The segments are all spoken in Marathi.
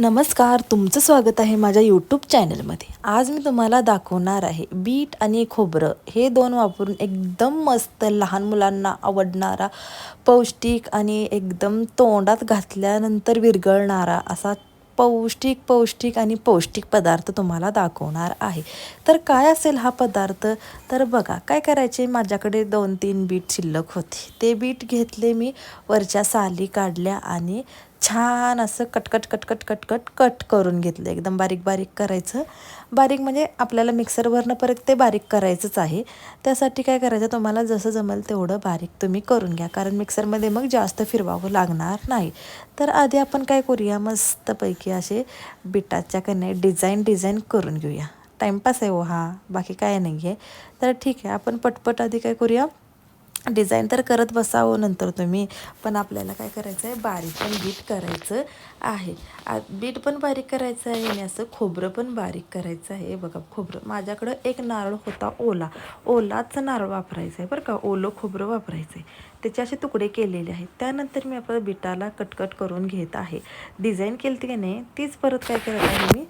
नमस्कार तुमचं स्वागत आहे माझ्या यूट्यूब चॅनलमध्ये आज मी तुम्हाला दाखवणार आहे बीट आणि खोबरं. हे दोन वापरून एकदम मस्त लहान मुलांना आवडणारा पौष्टिक आणि एकदम तोंडात घातल्यानंतर विरघळणारा असा पौष्टिक पौष्टिक आणि पौष्टिक पदार्थ तुम्हाला दाखवणार आहे. तर काय असेल हा पदार्थ? तर बघा काय करायचे? माझ्याकडे दोन तीन बीट शिल्लक होते. ते बीट घेतले मी वरच्या साली काढल्या आणि छान असं कटकट कटकट कटकट कट करून घेतलं. एकदम बारीक बारीक करायचं. बारीक म्हणजे आपल्याला मिक्सरवरनं परत ते बारीक करायचंच आहे. त्यासाठी काय करायचं? तुम्हाला जसं जमेल तेवढं बारीक तुम्ही करून घ्या. कारण मिक्सरमध्ये मग जास्त फिरवावं लागणार नाही. तर आधी आपण काय करूया? मस्तपैकी असे बिटाच्या कने डिझाईन डिझाईन करून घेऊया. टाईमपास आहे हो हा. बाकी काय नाही आहे तर ठीक आहे. आपण पटपट आधी काय करूया? डिझाईन तर करत बसावं नंतर तुम्ही पण आपल्याला काय करायचं आहे बारीक पण बीट करायचं आहे. आ बीट पण बारीक करायचं आहे आणि असं खोबरं पण बारीक करायचं आहे. बघा खोबरं माझ्याकडं एक नारळ होता ओला. ओलाचं नारळ वापरायचं आहे बरं का ओलं खोबरं वापरायचं आहे. त्याचे असे तुकडे केलेले आहेत. त्यानंतर मी आपल्या बिटाला कटकट करून घेत आहे. डिझाईन केली की नाही तीच परत काय करत आहे मी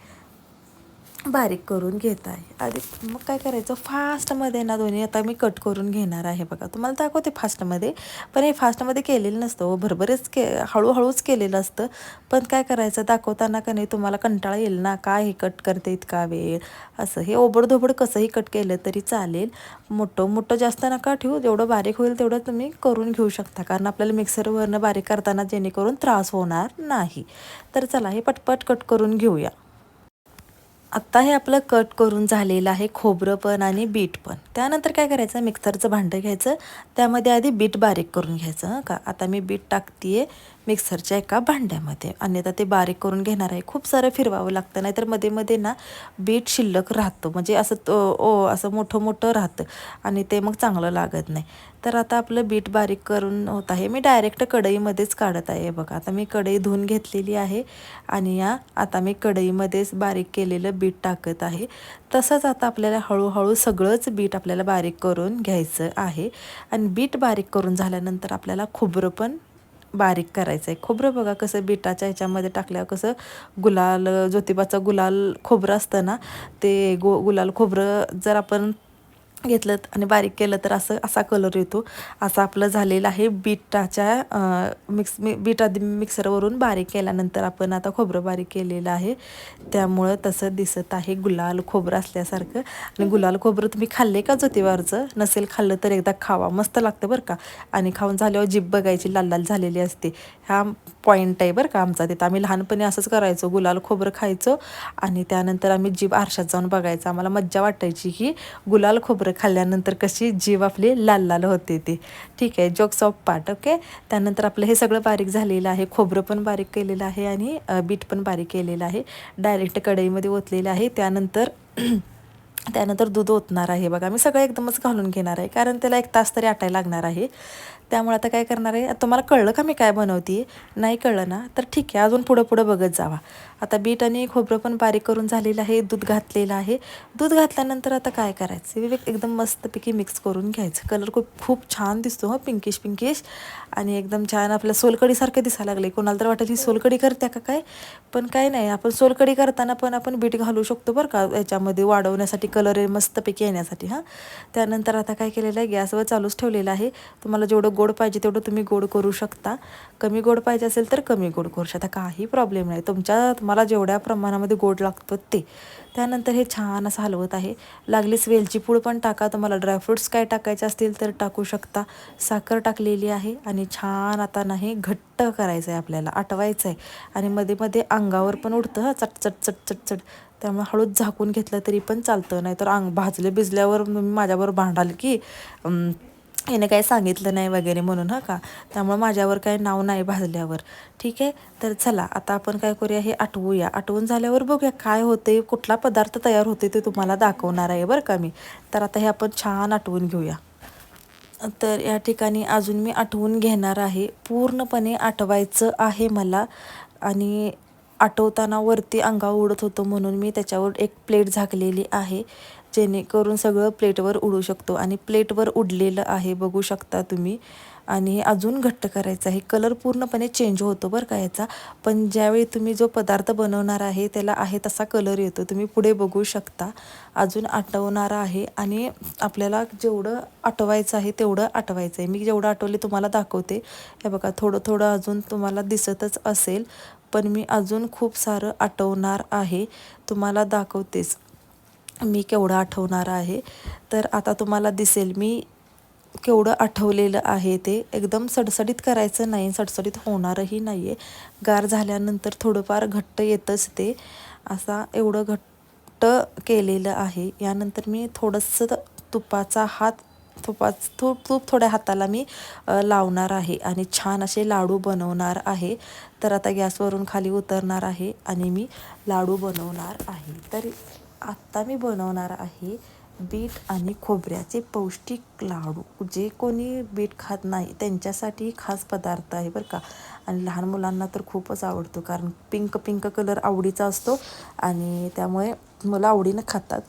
बारीक करून घेत आहे. आधी मग काय करायचं? फास्टमध्ये ना दोन्ही आता मी कट करून घेणार आहे बघा. तुम्हाला दाखवते फास्टमध्ये. पण हे फास्टमध्ये केलेलं नसतं हो. व भरभरेच के हळूहळूच केलेलं असतं. पण काय करायचं? दाखवताना का नाही तुम्हाला कंटाळा येईल ना? काय हे कट करते इतका वेळ? असं. हे ओबडधोबड कसंही कट केलं तरी चालेल. मोठं मोठं जास्त नका ठेवू. जेवढं बारीक होईल तेवढं तुम्ही करून घेऊ शकता. कारण आपल्याला मिक्सरवरनं बारीक करताना जेणेकरून त्रास होणार नाही. तर चला हे पटपट कट करून घेऊया. आत्ता हे आपलं कट करून झालेलं आहे खोबरं पण आणि बीट पण. त्यानंतर काय करायचं? मिक्सरचं भांडं घ्यायचं. त्यामध्ये आधी बीट बारीक करून घ्यायचं का? आता मी बीट टाकते मिक्सरच्या एका भांड्यामध्ये. अन्यथा ते बारीक करून घेणार आहे. खूप सारं फिरवावं लागतं. नाहीतरमध्ये मध्ये ना बीट शिल्लक राहतं. म्हणजे असं तो ओ असं मोठं मोठं राहतं. आणि ते मग चांगलं लागत नाही. तर आता आपलं बीट बारीक करून होत आहे. मी डायरेक्ट कढईमध्येच काढत आहे. बघा. आता मी कढई धुवून घेतलेली आहे. आणि या आता मी कढईमध्येच बारीक केलेलं बीट टाकत आहे. तसंच आता आपल्याला हळूहळू सगळंच बीट आपल्याला बारीक करून घ्यायचं आहे. आणि बीट बारीक करून झाल्यानंतर आपल्याला खोबरं पण बारीक करायचं आहे खोबरं बघा कसं बिटाच्या ह्याच्यामध्ये टाकल्यावर कसं गुलाल ज्योतिबाचं गुलाल खोबरं असतं ना ते गो गुलाल खोबरं जर आपण घेतलं आणि बारीक केलं तर असं असा कलर येतो. असं आपलं झालेलं आहे बीटाच्या मिक्स मी बीट आधी मिक्सरवरून बारीक केल्यानंतर आपण आता खोबरं बारीक केलेलं आहे. त्यामुळं तसं दिसत आहे गुलाल खोबरं असल्यासारखं. आणि गुलाल खोबरं तुम्ही खाल्ले का ज्योतिवारचं नसेल खाल्लं तर एकदा खावा. मस्त लागतं बरं का. आणि खाऊन झाल्यावर जीभ बघायची लाल लाल झालेली असते. हा पॉईंट आहे बरं का आमचा तिथं. आम्ही लहानपणी असंच करायचो. गुलाल खोबरं खायचो आणि त्यानंतर आम्ही जीभ आरशात जाऊन बघायचं. आम्हाला मज्जा वाटायची की गुलाल खोबरं खाल्ल्यानंतर कशी जीव आपली लाल लाल होते ते. ठीक आहे जोक्स ऑफ पार्ट ओके त्यानंतर आपलं हे सगळं बारीक झालेलं आहे खोबरं पण बारीक केलेलं आहे आणि बीट पण बारीक केलेलं आहे. डायरेक्ट कढईमध्ये ओतलेलं आहे. त्यानंतर त्यानंतर दूध ओतणार आहे. बघा मी सगळं एकदमच घालून घेणार आहे कारण त्याला एक तास तरी आटायला लागणार आहे. त्यामुळे आता काय करणार आहे? तुम्हाला कळलं का मी काय बनवते? नाही कळलं ना? तर ठीक आहे अजून पुढं पुढं बघत जावा. आता बीट आणि खोबरं पण बारीक करून झालेलं आहे दूध घातलेलं आहे. दूध घातल्यानंतर आता काय करायचं? विवेक एकदम मस्तपैकी मिक्स करून घ्यायचं. कलर खूप खूप छान दिसतो हं पिंकिश पिंकिश. आणि एकदम छान आपल्या सोलकडीसारखं दिसायला लागले कोणाला तर वाटत ही सोलकडी करत्या का काय? पण काय नाही आपण सोलकडी करताना पण आपण बीट घालू शकतो बरं का याच्यामध्ये वाढवण्यासाठी कलर मस्तपैकी येण्यासाठी हां. त्यानंतर आता काय केलेलं आहे? गॅसवर चालूच ठेवलेलं आहे. तुम्हाला जेवढं गोड पाहिजे तेवढं तुम्ही गोड करू शकता. कमी गोड पाहिजे असेल तर कमी गोड करू शकता. काही प्रॉब्लेम नाही. तुमच्या तुम्हाला जेवढ्या प्रमाणामध्ये गोड लागतो ते. त्यानंतर हे छान असं हलवत आहे. लागलीच वेलची पूड पण टाका. तुम्हाला ड्रायफ्रूट्स काय टाकायचे असतील तर टाकू शकता. साखर टाकलेली आहे आणि छान आता नाही घट्ट करायचं आहे आपल्याला. आटवायचं आहे आणि मध्ये मध्ये अंगावर पण उठतं हा चट चटचट चट त्यामुळे हळूच झाकून घेतलं तरी पण चालतं. नाही तर अंग भाजले भिजल्यावर माझ्याबरोबर भांडाल की याने काही सांगितलं नाही वगैरे म्हणून हां का? त्यामुळं माझ्यावर काही नाव नाही भाजल्यावर. ठीक आहे? तर चला आता आपण काय करूया हे आटवूया. आटवून झाल्यावर बघूया काय होते कुठला पदार्थ तयार होते ते तुम्हाला दाखवणार आहे बरं का मी. तर आता हे आपण छान आटवून घेऊया. तर या ठिकाणी अजून मी आठवून घेणार आहे. पूर्णपणे आठवायचं आहे मला आणि आठवताना वरती अंगावर उडत होतं म्हणून मी त्याच्यावर एक प्लेट झाकलेली आहे. जेणेकरून सगळं प्लेटवर उडू शकतो. आणि प्लेटवर उडलेलं आहे बघू शकता तुम्ही. आणि अजून घट्ट करायचं आहे. कलर पूर्णपणे चेंज होतो बरं का याचा. पण ज्यावेळी तुम्ही जो पदार्थ बनवणार आहे त्याला आहे तसा कलर येतो. तुम्ही पुढे बघू शकता. अजून आटवणारा आहे. आणि आपल्याला जेवढं आटवायचं आहे तेवढं आटवायचं आहे. मी जेवढं आटवले तुम्हाला दाखवते. हे बघा थोडं थोडं अजून तुम्हाला दिसतच असेल. पण मी अजून खूप सारं आटवणार आहे. तुम्हाला दाखवतेच. मी केवढं आठवणार आहे. तर आता तुम्हाला दिसेल मी केवढं आठवलेलं आहे ते. एकदम सडसडीत करायचं नाही सडसडीत होणारही नाही आहे गार झाल्यानंतर थोडंफार घट्ट येतंच ते. असा एवढं घट्ट केलेलं आहे. यानंतर मी थोडंसं तुपाचा हात तुपाच तूप तूप थोड्या हाताला मी लावणार आहे आणि छान असे लाडू बनवणार आहे. तर आता गॅसवरून खाली उतरणार आहे आणि मी लाडू बनवणार आहे. तर आत्ता मी बनवणार आहे बीट आणि खोबऱ्याचे पौष्टिक लाडू. जे कोणी बीट खात नाही त्यांच्यासाठी खास पदार्थ आहे बरं का. आणि लहान मुलांना तर खूपच आवडतो कारण पिंक पिंक कलर आवडीचा असतो आणि त्यामुळे मुलं आवडीनं खातात.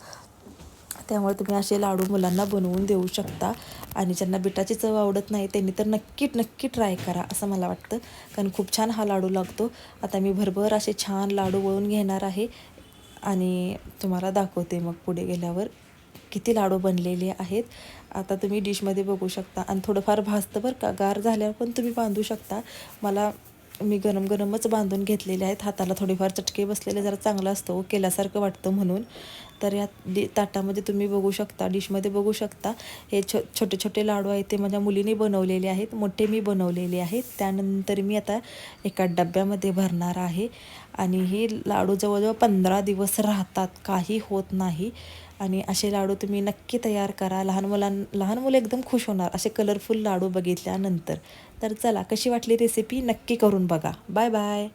त्यामुळे तुम्ही असे लाडू मुलांना बनवून देऊ शकता आणि ज्यांना बिटाची चव आवडत नाही त्यांनी तर नक्की नक्की ट्राय करा असं मला वाटतं. कारण खूप छान हा लाडू लागतो. आता मी भरभर असे छान लाडू वळून घेणार आहे. आणि तुम्हाला दाखवते मग पुढे गेल्यावर किती लाडू बनलेले आहेत. आता तुम्ही डिशमध्ये बघू शकता. आणि थोडंफार भाजतं बरं का गार झाल्यावर पण तुम्ही बांधू शकता. मला मी गरम गरमच बांधून घेतलेले आहेत. हाताला थोडेफार चटके बसलेले जरा चांगलं असतं. हो, केल्यासारखं वाटतं म्हणून. तर या डि ताटामध्ये तुम्ही बघू शकता डिशमध्ये बघू शकता. हे छो छोटे छोटे लाडू आहेत ते माझ्या मुलीने बनवलेले आहेत. मोठे मी बनवलेले आहेत. त्यानंतर मी आता एका डब्यामध्ये भरणार आहे. आणि हे लाडू जवळजवळ पंधरा दिवस राहतात काही होत नाही. आणि असे लाडू तुम्ही नक्की तयार करा. लहान मुलां लहान मुलं एकदम खुश होणार. असे कलरफुल लाडू बघितल्यानंतर. तर चला कशी वाटली रेसिपी नक्की करून बघा. Bye bye